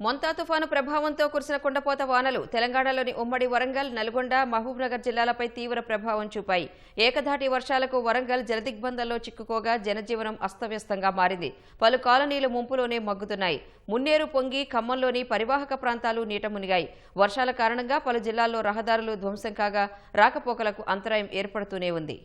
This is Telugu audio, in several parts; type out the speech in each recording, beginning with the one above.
మొంతా తుఫాను ప్రభావంతో కురిసిన కుండపోత వానలు తెలంగాణలోని ఉమ్మడి వరంగల్ నల్గొండ మహబూబ్నగర్ జిల్లాలపై తీవ్ర ప్రభావం చూపాయి. ఏకధాటి వర్షాలకు వరంగల్ జలదిగ్బంధంలో చిక్కుకోగా జనజీవనం అస్తవ్యస్తంగా మారింది. పలు కాలనీలు ముంపులోనే మగ్గుతున్నాయి. మున్నేరు పొంగి ఖమ్మంలోని పరివాహక ప్రాంతాలు నీట మునిగాయి. వర్షాల కారణంగా పలు జిల్లాల్లో రహదారులు ధ్వంసం కాగా రాకపోకలకు అంతరాయం ఏర్పడుతూనే ఉంది.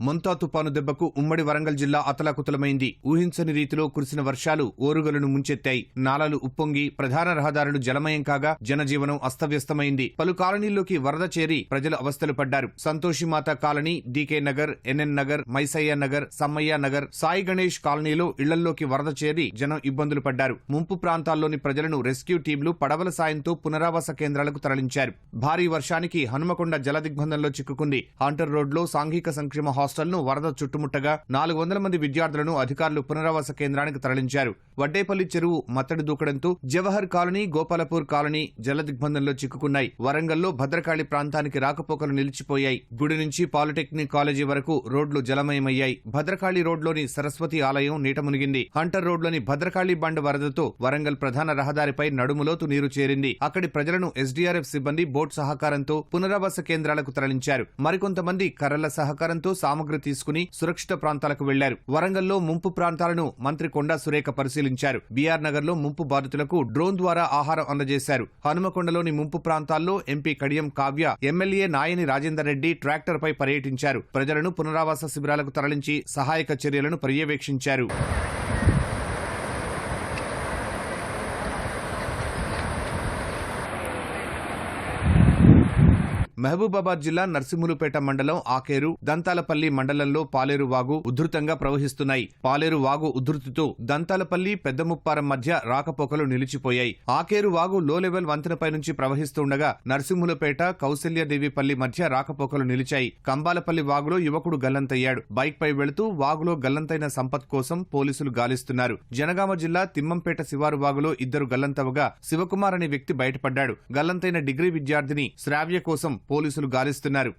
మొంతా తుపాను దెబ్బకు ఉమ్మడి వరంగల్ జిల్లా అతలాకుతలమైంది. ఊహించని రీతిలో కురిసిన వర్షాలు ఓరుగలను ముంచెత్తాయి. నాలలు ఉప్పొంగి ప్రధాన రహదారులు జలమయం కాగా జనజీవనం అస్తవ్యస్తమైంది. పలు కాలనీల్లోకి వరద చేరి ప్రజలు అవస్థలు పడ్డారు. Santoshimata colony DK Nagar NN Nagar Maisayya Nagar Sammayya Nagar Sai Ganesh కాలనీలో ఇళ్ళల్లోకి వరద చేరి జనం ఇబ్బందులు పడ్డారు. ముంపు ప్రాంతాల్లోని ప్రజలను రెస్క్యూ టీంలు పడవల సాయంతో పునరావాస కేంద్రాలకు తరలించారు. భారీ వర్షానికి హనుమకొండ జలదిగ్బంధంలో చిక్కుకుంది. హాంటర్ రోడ్లో సాంఘిక సంక్షేమ హాస్టల్ను వరద చుట్టుముట్టగా నాలుగు వందల మంది విద్యార్థులను అధికారులు పునరావాస కేంద్రానికి తరలించారు. వడ్డేపల్లి చెరువు మత్తడి దూకడంతో జవహర్ కాలనీ గోపాలపూర్ కాలనీ జలదిగ్బంధంలో చిక్కుకున్నాయి. వరంగల్లో భద్రకాళి ప్రాంతానికి రాకపోకలు నిలిచిపోయాయి. గుడి నుంచి పాలిటెక్నిక్ కాలేజీ వరకు రోడ్లు జలమయమయ్యాయి. భద్రకాళి రోడ్లోని సరస్వతి ఆలయం నీట మునిగింది. హంటర్ రోడ్లోని భద్రకాళి బండ్ వరదతో వరంగల్ ప్రధాన రహదారిపై నడుములోతు నీరు చేరింది. అక్కడి ప్రజలను ఎస్డీఆర్ఎఫ్ సిబ్బంది బోట్ సహకారంతో పునరావాస కేంద్రాలకు తరలించారు. మరికొంతమంది కర్రల సహకారంతో సామగ్రి తీసుకుని సురక్షిత ప్రాంతాలకు వెళ్ళారు. వరంగల్లో ముంపు ప్రాంతాలను మంత్రి కొండా సురేఖ పరిశీలించారు. బీఆర్ నగర్లో ముంపు బాధితులకు డ్రోన్ ద్వారా ఆహారం అందజేశారు. హనుమకొండలోని ముంపు ప్రాంతాల్లో MP Kadiyam Kavya MLA Naini Rajender Reddy tractor పై పర్యటించారు. ప్రజలను పునరావాస శిబిరాలకు తరలించి సహాయక చర్యలను పర్యవేక్షించారు. మహబూబాబాద్ జిల్లా నర్సింహులుపేట మండలం ఆకేరు దంతాలపల్లి మండలంలో పాలేరు వాగు ఉధృతంగా ప్రవహిస్తున్నాయి. పాలేరు వాగు ఉధృతితో దంతాలపల్లి పెద్దముప్పారం మధ్య రాకపోకలు నిలిచిపోయాయి. ఆకేరు వాగు లో లెవెల్ వంతెనపై నుంచి ప్రవహిస్తుండగా నర్సింహులపేట కౌశల్యదేవిపల్లి మధ్య రాకపోకలు నిలిచాయి. కంబాలపల్లి వాగులో యువకుడు గల్లంతయ్యాడు. బైక్ పై వెళుతూ వాగులో గల్లంతైన సంపత్ కోసం పోలీసులు గాలిస్తున్నారు. జనగామ జిల్లా తిమ్మంపేట శివారు వాగులో ఇద్దరు గల్లంతవగా శివకుమార్ అనే వ్యక్తి బయటపడ్డాడు. గల్లంతైన డిగ్రీ విద్యార్థిని శ్రావ్య కోసం పోలీసులు గాలిస్తున్నారు.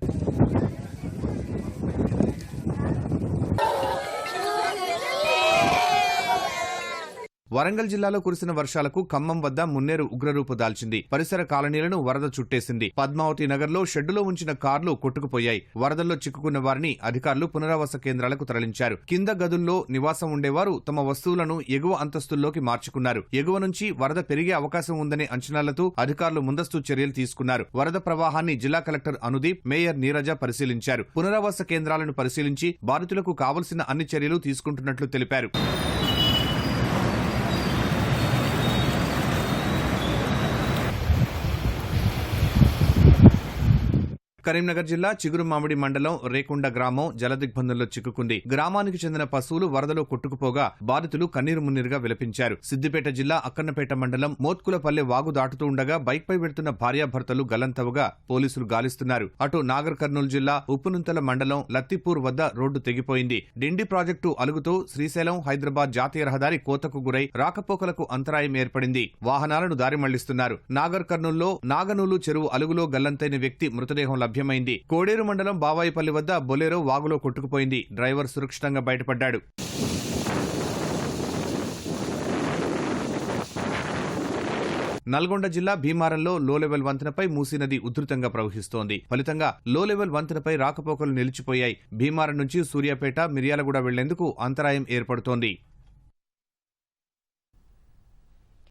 వరంగల్ జిల్లాలో కురిసిన వర్షాలకు ఖమ్మం వద్ద మున్నేరు ఉగ్రరూపు దాల్చింది. పరిసర కాలనీలను వరద చుట్టేసింది. పద్మావతి నగర్లో షెడ్డులో ఉంచిన కార్లు కొట్టుకుపోయాయి. వరదల్లో చిక్కుకున్న వారిని అధికారులు పునరావాస కేంద్రాలకు తరలించారు. కింద గదుల్లో నివాసం ఉండేవారు తమ వస్తువులను ఎగువ అంతస్తుల్లోకి మార్చుకున్నారు. ఎగువ నుంచి వరద పెరిగే అవకాశం ఉందనే అంచనాలతో అధికారులు ముందస్తు చర్యలు తీసుకున్నారు. వరద ప్రవాహాన్ని జిల్లా కలెక్టర్ అనుదీప్ మేయర్ నీరజ పరిశీలించారు. పునరావాస కేంద్రాలను పరిశీలించి బాధితులకు కావలసిన అన్ని చర్యలు తీసుకుంటున్నట్లు తెలిపారు. కరీంనగర్ జిల్లా చిగురు మామిడి మండలం రేకుండ గ్రామం జలదిగ్బంధంలో చిక్కుకుంది. గ్రామానికి చెందిన పశువులు వరదలో కొట్టుకుపోగా బాధితులు కన్నీరు మున్నీరుగా విలపించారు. సిద్దిపేట జిల్లా అక్కన్నపేట మండలం మోత్కులపల్లె వాగు దాటుతూ ఉండగా బైక్పై వెళ్తున్న భార్యాభర్తలు గలంతవగా పోలీసులు గాలిస్తున్నారు. అటు నాగర్ కర్నూలు జిల్లా ఉప్పునుంతల మండలం లత్తిపూర్ వద్ద రోడ్డు తెగిపోయింది. డిండి ప్రాజెక్టు అలుగుతూ శ్రీశైలం హైదరాబాద్ జాతీయ రహదారి కోతకు గురై రాకపోకలకు అంతరాయం ఏర్పడింది. వాహనాలను దారి మళ్ళిస్తున్నారు. నాగర్ కర్నూల్లో నాగనూలు చెరువు అలుగులో గల్లంతైన వ్యక్తి మృతదేహం లభ్యమైంది. కోడేరు మండలం బావాయిపల్లి వద్ద బొలేరో వాగులో కొట్టుకుపోయింది. డ్రైవర్ సురక్షితంగా బయటపడ్డాడు. నల్గొండ జిల్లా భీమారంలో లో లెవెల్ వంతెనపై మూసీ నది ఉధృతంగా ప్రవహిస్తోంది. ఫలితంగా లో లెవెల్ వంతెనపై రాకపోకలు నిలిచిపోయాయి. భీమారం నుంచి సూర్యాపేట మిర్యాలగూడ వెళ్ళేందుకు అంతరాయం ఏర్పడుతోంది.